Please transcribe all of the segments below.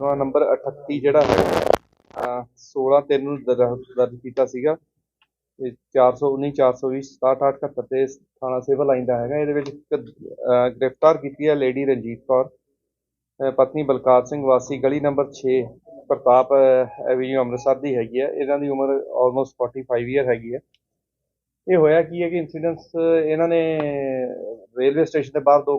ਮੁਕੱਦਮਾ ਨੰਬਰ 38 ਜਿਹੜਾ ਹੈ 16 ਤਿੰਨ ਨੂੰ ਦਰਜ ਕੀਤਾ ਸੀਗਾ। ਤੇ 419 420 6778 ਤੇ ਥਾਣਾ ਸਿਵਲ ਲਾਈਨ ਦਾ ਹੈਗਾ। ਇਹਦੇ ਵਿੱਚ ਇੱਕ, ਗ੍ਰਿਫਤਾਰ ਕੀਤੀ ਹੈ ਲੇਡੀ ਰਣਜੀਤ ਕੌਰ। ਪਤਨੀ ਬਲਕਾਰ ਸਿੰਘ ਵਾਸੀ ਗਲੀ ਨੰਬਰ 6 ਪ੍ਰਤਾਪ ਐਵੀਨਿਊ ਅੰਮ੍ਰਿਤਸਰ ਦੀ ਹੈਗੀ ਹੈ। ਇਹਨਾਂ ਦੀ ਉਮਰ ਆਲਮੋਸਟ 45 ਈਅਰ ਹੈਗੀ ਹੈ। ਇਹ ਹੋਇਆ ਕੀ ਹੈ ਕਿ ਇਨਸੀਡੈਂਟਸ ਇਹਨਾਂ ਨੇ ਰੇਲਵੇ ਸਟੇਸ਼ਨ ਦੇ ਬਾਹਰ ਦੋ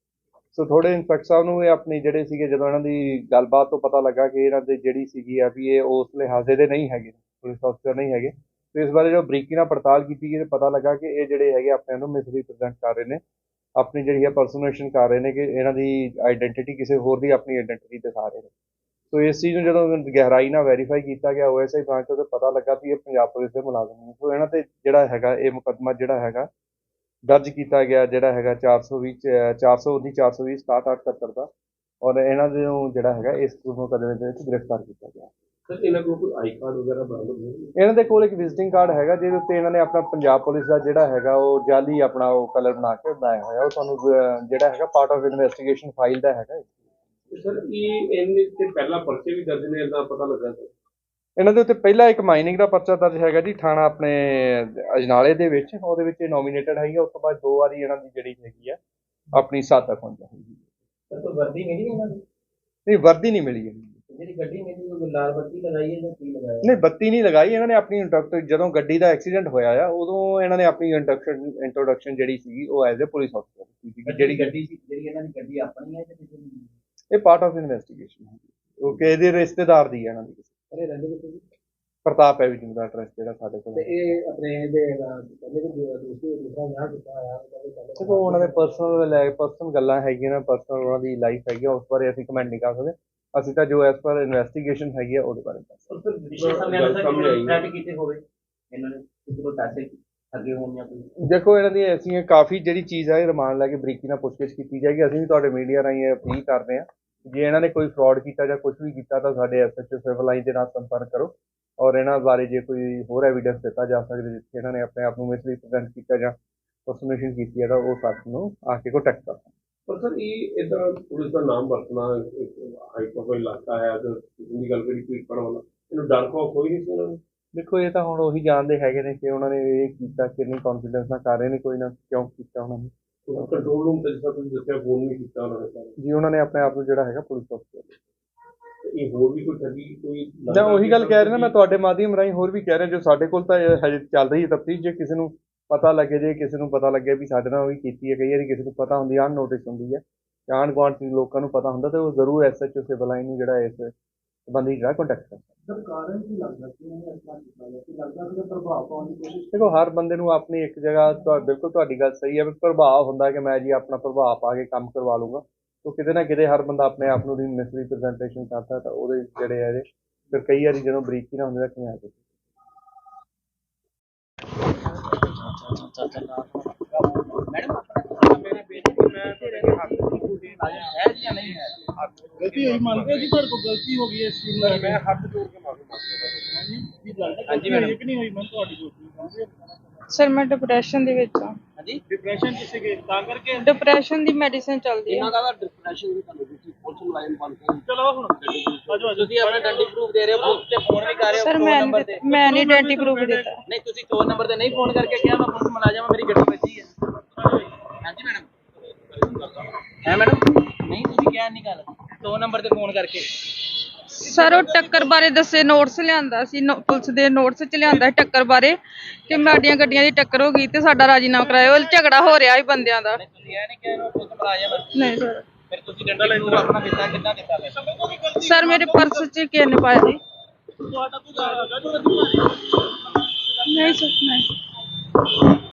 ਸੋ ਥੋੜੇ ਇੰਸਪੈਕਟਰ ਸਾਹਿਬ ਨੂੰ ਇਹ ਆਪਣੀ ਜਿਹੜੇ ਸੀਗੇ, ਜਦੋਂ ਇਹਨਾਂ ਦੀ ਗੱਲਬਾਤ ਤੋਂ ਪਤਾ ਲੱਗਾ ਕਿ ਇਹਨਾਂ ਦੇ ਜਿਹੜੀ ਸੀਗੀ ਆ ਵੀ ਇਹ ਉਸ ਲਿਹਾਜ਼ੇ ਦੇ ਨਹੀਂ ਹੈਗੇ, ਪੁਲਿਸ ਅਫਸਰ ਨਹੀਂ ਹੈਗੇ, ਤੇ ਇਸ ਬਾਰੇ ਜਦੋਂ ਬਰੀਕੀ ਨਾਲ ਪੜਤਾਲ ਕੀਤੀ ਗਈ, ਤੇ ਪਤਾ ਲੱਗਾ ਕਿ ਇਹ ਜਿਹੜੇ ਹੈਗੇ ਆਪਣੇ ਨੂੰ ਮਿਸਰੀਪ੍ਰੈਜ਼ੈਂਟ ਕਰ ਰਹੇ ਨੇ, ਆਪਣੀ ਜਿਹੜੀ ਹੈ ਪਰਸਨੇਸ਼ਨ ਕਰ ਰਹੇ ਨੇ ਕਿ ਇਹਨਾਂ ਦੀ ਆਇਡੈਂਟੀਟੀ ਕਿਸੇ ਹੋਰ ਦੀ ਆਪਣੀ ਆਇਡੈਂਟੀਟੀ ਦਿਖਾ ਰਹੇ ਨੇ। ਸੋ ਇਸ ਚੀਜ਼ ਨੂੰ ਜਦੋਂ ਗਹਿਰਾਈ ਨਾਲ ਵੈਰੀਫਾਈ ਕੀਤਾ ਗਿਆ ਓਐਸਆਈ ਬ੍ਰਾਂਚ ਤੋਂ, ਤਾਂ ਪਤਾ ਲੱਗਾ ਵੀ ਇਹ ਪੰਜਾਬ ਪੁਲਿਸ ਦੇ ਮੁਲਾਜ਼ਮ ਨੇ। ਸੋ ਇਹਨਾਂ ਤੇ ਜਿਹੜਾ ਹੈਗਾ, ਇਹ ਮੁਕੱਦਮਾ ਜਿਹੜਾ ਹੈਗਾ ਦਰਜ ਕੀਤਾ ਗਿਆ ਜਿਹੜਾ ਹੈਗਾ 420 ਚ- 419 420 6778 ਦਾ। ਔਰ ਇਹਨਾਂ ਦੇ ਨੂੰ ਜਿਹੜਾ ਹੈਗਾ ਇਸ ਮੁਕੱਦਮੇ ਦੇ ਵਿੱਚ ਗ੍ਰਿਫਤਾਰ ਕੀਤਾ ਗਿਆ। ਸਰ ਇਹਨਾਂ ਕੋਲ ਕੋਈ ਆਈ ਕਾਰਡ ਵਗੈਰਾ ਬਰਾਮਦ ਹੋਏ ਇਹਨਾਂ ਦੇ ਕੋਲ ਇੱਕ ਵਿਜ਼ਿਟਿੰਗ ਕਾਰਡ ਹੈਗਾ ਜਿਹਦੇ ਉੱਤੇ ਇਹਨਾਂ ਨੇ ਆਪਣਾ ਪੰਜਾਬ ਪੁਲਿਸ ਦਾ ਜਿਹੜਾ ਹੈਗਾ ਉਹ ਜਾਲੀ ਆਪਣਾ ਉਹ ਕਲਰ ਬਣਾ ਕੇ ਬਣਾਇਆ ਹੋਇਆ। ਉਹ ਤੁਹਾਨੂੰ ਜਿਹੜਾ ਹੈਗਾ ਪਾਰਟ ਆਫ ਇਨਵੈਸਟੀਗੇਸ਼ਨ ਫਾਈਲ ਦਾ ਹੈਗਾ ਸਰ ਇਹ ਇਹਨੇ ਤੇ ਪਹਿਲਾਂ ਪਰਚੇ ਵੀ ਦਰਜ ਨੇ ਇਦਾਂ ਪਤਾ ਲੱਗਾ ਸਰ? ਇਹਨਾਂ ਦੇ ਉੱਤੇ ਪਹਿਲਾ ਇੱਕ ਮਾਈਨਿੰਗ ਦਾ ਪਰਚਾ ਦਰਜ ਹੈਗਾ ਜੀ ਥਾਣਾ ਆਪਣੇ ਅਜਨਾਲੇ ਦੇ ਵਿੱਚ ਉਹਦੇ ਵਿੱਚ ਇਹ ਨੋਮੀਨੇਟਡ ਹੈਗੀ ਆ, ਉਸ ਤੋਂ ਬਾਅਦ ਦੋ ਵਾਰੀ ਇਹਨਾਂ ਦੀ ਜਿਹੜੀ ਹੈਗੀ ਆ ਆਪਣੀ ਸਾਥਕ ਹੁੰਦਾ ਹੈਗੀ ਕੋਈ ਵਰਦੀ ਮਿਲੀ ਇਹਨਾਂ ਨੂੰ? ਨਹੀਂ ਵਰਦੀ ਨਹੀਂ ਮਿਲੀ ਹੈਗੀ ਜਿਹੜੀ ਗੱਡੀ ਮਿਲੀ ਉਹ ਲਾਲ ਬੱਤੀ ਲਗਾਈ ਹੈ ਜਾਂ ਕੀ ਲਗਾਇਆ? ਨਹੀਂ ਬੱਤੀ ਨਹੀਂ ਲਗਾਈ ਇਹਨਾਂ ਨੇ ਆਪਣੀ ਇੰਟਰੋਡਕਸ਼ਨ ਜਦੋਂ ਗੱਡੀ ਦਾ ਐਕਸੀਡੈਂਟ ਹੋਇਆ ਆ ਉਦੋਂ ਇਹਨਾਂ ਨੇ ਆਪਣੀ ਇੰਟਰੋਡਕਸ਼ਨ ਇੰਟਰੋਡਕਸ਼ਨ ਜਿਹੜੀ ਸੀਗੀ ਉਹ ਐਜ਼ ਅ ਪੁਲਿਸ ਅਫਸਰ ਸੀ ਜਿਹੜੀ ਗੱਡੀ ਸੀ ਜਿਹੜੀ ਇਹਨਾਂ ਦੀ ਗੱਡੀ ਆਪਣੀ ਹੈ ਜਾਂ ਕਿਸੇ ਦੀ? ਇਹ ਪਾਰਟ ਆਫ ਇਨਵੈਸਟੀਗੇਸ਼ਨ ਹੈ। ਉਹ ਰਿਸ਼ਤੇਦਾਰ ਦੀ ਹੈ ਇਹਨਾਂ ਦੀ। ਅਰੇ ਰਹਿੰਦੇ ਕਿੱਥੇ ਸੀ ਪ੍ਰਤਾਪ ਐਵੀਨਿਊ ਦਾ ਐਡਰੈਸ ਜਿਹੜਾ ਸਾਡੇ ਕੋਲ ਤੇ ਹੈ। ਇਹ ਆਪਣੇ ਇਹਦੇ ਕਹਿੰਦੇ ਕਿ ਦੂ- ਦੂਸਰੀ ਦੂਸਰਾ ਵਿਆਹ ਕੀਤਾ ਹੋਇਆ ਕਹਿੰਦੇ ਪਹਿਲੇ ਦੇਖੋ ਉਹਨਾਂ ਦੇ ਪਰਸਨਲ ਲੈ ਪਰਸਨਲ ਗੱਲਾਂ ਹੈਗੀਆਂ ਨਾ ਪਰਸਨਲ ਉਹਨਾਂ ਦੀ ਲਾਈਫ ਹੈਗੀ ਆ, ਉਸ ਬਾਰੇ ਅਸੀਂ ਕਮੈਂਟ ਨਹੀਂ ਕਰ ਸਕਦੇ ਅਸੀਂ ਤਾਂ ਜੋ ਐਸ ਪਰ ਇਨਵੈਸਟੀਗੇਸ਼ਨ ਹੈਗੀ ਆ ਉਹਦੇ ਬਾਰੇ ਦੱਸ ਸਕਦੇ ਸਰ ਵਿਸ਼ੇ ਸਮੇਂ ਗੱਲ ਦਾ ਸਾਹਮਣੇ ਆਈ ਹੈ। ਥ੍ਰੈਟ ਕੀਤੇ ਹੋਵੇ ਇਹਨਾਂ ਨੇ ਕਿਸੇ ਕੋਲ ਪੈਸੇ ਅੱਗੇ ਹੋਣ ਜਾਂ ਕੋਈ ਹਾਂ। ਦੇਖੋ ਇਹਨਾਂ ਦੀ ਐਸੀਆਂ ਕਾਫੀ ਜਿਹੜੀ ਚੀਜ਼ ਹੈ ਇਹ ਰਿਮਾਂਡ ਲੈ ਕੇ ਬਰੀਕੀ ਨਾਲ ਪੁੱਛਗਿੱਛ ਕੀਤੀ ਜਾਏਗੀ ਅਸੀਂ ਵੀ ਤੁਹਾਡੇ ਮੀਡੀਆ ਰਾਹੀਂ ਇਹ ਅਪੀਲ ਕਰਦੇ ਹਾਂ ਜੇ ਇਹਨਾਂ ਨੇ ਕੋਈ ਫਰਾਡ ਕੀਤਾ ਜਾਂ ਕੁਝ ਵੀ ਕੀਤਾ ਤਾਂ ਸਾਡੇ ਐਸਐਚਓ ਸਿਵਲ ਲਾਈਨ ਦੇ ਨਾਲ ਸੰਪਰਕ ਕਰੋ ਔਰ ਇਹਨਾਂ ਬਾਰੇ ਜੇ ਕੋਈ ਹੋਰ ਐਵੀਡੈਂਸ ਦਿੱਤਾ ਜਾ ਸਕਦਾ ਜਿੱਥੇ ਇਹਨਾਂ ਨੇ ਆਪਣੇ ਆਪ ਨੂੰ ਮਿਸਰੀਪ੍ਰੈਜ਼ੈਂਟ ਕੀਤਾ ਜਾਂ ਪਰਸਨੇਸ਼ਨ ਕੀਤੀ ਹੈ ਤਾਂ ਉਹ ਸਾਡੇ ਨੂੰ ਆ ਕੇ ਕੰਟੈਕਟ ਕਰੋ। ਪਰ ਸਰ ਇਹ ਇਦਾਂ ਪੁਲਿਸ ਦਾ ਨਾਮ ਵਰਤਣਾ ਇੱਕ ਹਾਈ ਪ੍ਰੋਫਾਈਲ ਇਲਾਕਾ ਹੈ ਤੇ ਜਿੰਨੀ ਗੱਲ ਕਰੀ ਕੋਈ ਪੜਨ ਵਾਲਾ ਇਹਨੂੰ ਡਰ ਖੌਫ ਕੋਈ ਨਹੀਂ ਸੀ ਇਹਨਾਂ ਨੂੰ? ਦੇਖੋ ਇਹ ਤਾਂ ਹੁਣ ਉਹੀ ਜਾਣਦੇ ਹੈਗੇ ਨੇ ਕਿ ਉਹਨਾਂ ਨੇ ਇਹ ਕੀਤਾ ਕਿੰਨੀ ਕੌਨਫੀਡੈਂਸ ਨਾਲ ਕਰ ਰਹੇ ਨੇ ਕੋਈ ਨਾ ਕਿਉਂ ਕੀਤਾ ਉਹਨਾਂ ਨੇ। ਕੰਟਰੋਲ ਰੂਮ ਤੇ ਜਿਸਾ ਤੁਸੀਂ ਦੱਸਿਆ ਫੋਨ ਨਹੀਂ ਕੀਤਾ ਉਹਨਾਂ ਨੇ ਸਰ। ਜੀ ਉਹਨਾਂ ਨੇ ਆਪਣੇ ਆਪ ਨੂੰ ਜਿਹੜਾ ਹੈਗਾ ਪੁਲਿਸ ਅਫਸਰ ਤੇ ਇਹ ਹੋਰ ਵੀ ਕੋਈ ਠੱਗੀ ਕੋਈ ਉਹੀ ਗੱਲ ਕਹਿ ਰਿਹਾ ਨਾ ਮੈਂ ਤੁਹਾਡੇ ਮਾਧਿਅਮ ਰਾਹੀਂ ਹੋਰ ਵੀ ਕਹਿ ਰਿਹਾ ਜੋ ਸਾਡੇ ਕੋਲ ਤਾਂ ਇਹ ਹਜੇ ਚੱਲ ਰਹੀ ਹੈ ਤਫਤੀਸ਼ ਜੇ ਕਿਸੇ ਨੂੰ ਪਤਾ ਲੱਗੇ ਜੇ ਕਿਸੇ ਨੂੰ ਪਤਾ ਲੱਗੇ ਵੀ ਸਾਡੇ ਨਾਲ ਵੀ ਕੀਤੀ ਹੈ ਕਈ ਵਾਰੀ ਕਿਸੇ ਨੂੰ ਪਤਾ ਹੁੰਦੀ ਨੋਟਿਸ ਹੁੰਦੀ ਹੈ ਆਂਢ ਗੁਆਂਢ ਦੇ ਲੋਕਾਂ ਨੂੰ ਪਤਾ ਹੁੰਦਾ ਤੇ ਉਹ ਜ਼ਰੂਰ ਐਸਐਚਓ ਸਿਵਲ ਲਾਈਨ ਨੂੰ ਜਿਹੜਾ ਇਸ ਸੰਬੰਧੀ ਜਿਹੜਾ ਕੰਟੈਕਟ ਕਰਦਾ ਸਰ ਕਾਰਨ ਕੀ ਲੱਗਦਾ ਕਿ ਉਹਨੇ ਇਸਲਾ ਕੀਤਾ ਗਿਆ ਕਿ ਲੱਗਦਾ ਕਿ ਪ੍ਰਭਾਵ ਪਾਉਣ ਦੀ ਕੋਸ਼ਿਸ਼ ਦੇਖੋ ਹਰ ਬੰਦੇ ਨੂੰ ਆਪਣੀ ਇੱਕ ਜਗ੍ਹਾ ਤੁਹਾ ਬਿਲਕੁਲ ਤੁਹਾਡੀ ਗੱਲ ਸਹੀ ਹੈ ਵੀ ਪ੍ਰਭਾਵ ਹੁੰਦਾ ਕਿ ਮੈਂ ਜੀ ਆਪਣਾ ਪ੍ਰਭਾਵ ਪਾ ਕੇ ਕੰਮ ਕਰਵਾ ਲੂੰਗਾ ਤੋ ਕਿਤੇ ਨਾ ਕਿਤੇ ਹਰ ਬੰਦਾ ਆਪਣੇ ਆਪ ਨੂੰ ਦੀ ਮਿਸਰੀਪ੍ਰੈਜ਼ੈਂਟੇਸ਼ਨ ਕਰਦਾ ਤਾਂ ਉਹਦੇ ਜਿਹੜੇ ਆ ਇਹਦੇ ਫਿਰ ਕਈ ਵਾਰੀ ਜਦੋਂ ਬਰੀਕੀ ਨਾਲ ਹੁੰਦੇ ਤਾਂ ਕਿਵੇਂ ਆ ਜਾਂਦੇ ਗਲਤੀ ਹੋਈ ਮੰਨਦੇ ਹੋ ਜੀ ਤੁਹਾਡੇ ਕੋਲ ਗਲਤੀ ਹੋ ਗਈ ਇਸ ਚੀਜ਼ ਨਾਲ ਮੈਂ ਹੱਥ ਜੋੜ ਕੇ ਮਾਫੀ ਮੰਗਦਾ ਹਾਂਜੀ ਵੀ ਗਲਤੀ ਹੋਈ ਕਿ ਨਹੀਂ ਹੋਈ ਮੈਂ ਤੁਹਾਡੀ ਕੋਲ ਸਰ ਮੈਂ ਡਿਪਰੈਸ਼ਨ ਦੇ ਵਿੱਚ ਹਾਂ। ਹਾਂਜੀ? ਡਿਪਰੈਸ਼ਨ ਕਿਸੇ ਕੇ ਤਾਂ ਕਰਕੇ? ਡਿਪਰੈਸ਼ਨ ਦੀ ਮੈਡੀਸਿਨ ਚੱਲਦੀ ਹੈ। ਦਾ ਡਿਪਰੈਸ਼ਨ ਵੀ ਤੁਹਾਨੂੰ ਤੁਸੀਂ ਪੁਲਿਸ ਨੂੰ ਲਾਈਨ ਬਣ ਕੇ ਚਲੋ ਹੁਣ ਆਜੋ ਆਜੋ। ਤੁਸੀਂ ਆਪਣਾ ਡੰਡੀ ਪ੍ਰੂਫ ਦੇ ਰਹੇ ਹੋ ਪੁਲਿਸ ਤੇ ਫੋਨ ਵੀ ਕਰ ਰਹੇ ਹੋ ਸਰ ਮੈਂ ਦਿੱਤਾ- ਮੈਂ ਨਹੀਂ ਆਇਡੈਂਟੀ ਪ੍ਰੂਫ ਦਿੱਤਾ। ਨਹੀਂ ਤੁਸੀਂ ਫੋਨ ਨੰਬਰ ਤੇ ਨਹੀਂ ਫੋਨ ਕਰਕੇ ਕਿਹਾ ਮੈਂ ਪੁਲਿਸ ਮੁਲਾਜ਼ਮ ਮੇਰੀ ਗੱਡੀ ਵੱਜੀ ਹੈ ਹਾਂਜੀ ਮੈਡਮ ਹੈ ਮੈਡਮ ਨਹੀਂ ਤੁਸੀਂ ਕਿਹਾ ਨਹੀਂ ਗੱਲ ਦੋ ਨੰਬਰ ਤੇ ਫੋਨ ਕਰਕੇ। ਸਰ ਉਹ ਟੱਕਰ ਬਾਰੇ ਦੱਸੇ ਨੋਟਸ ਲਿਆਂਦਾ ਸੀ ਨੋ- ਪੁਲਿਸ ਦੇ ਨੋਟਸ ਚ ਲਿਆਂਦਾ ਸੀ ਟੱਕਰ ਬਾਰੇ ਕਿ ਸਾਡੀਆਂ ਗੱਡੀਆਂ ਦੀ ਟੱਕਰ ਹੋ ਗਈ ਤੇ ਸਾਡਾ ਰਾਜੀਨਾਮਾ ਕਰਾਇਓ। ਝਗੜਾ ਹੋ ਰਿਹਾ ਸੀ ਬੰਦਿਆਂ ਦਾ। ਤੁਸੀਂ ਇਹ ਨਹੀਂ ਪੁਲਿਸ ਮੁਲਾਜ਼ਮ ਹਾਂ ਨਹੀਂ ਸਰ ਫਿਰ ਤੁਸੀਂ ਡੰਡਾ ਪ੍ਰੂਫ ਆਪਣਾ ਦਿੱਤਾ ਕਿੱਦਾਂ ਦਿੱਤਾ ਫਿਰ? ਸਰ ਮੇਰੇ ਪਰਸ ਚ ਕਿਸ ਨੇ ਪਾਇਆ ਜੀ ਨਹੀਂ ਸਰ ਨਹੀਂ।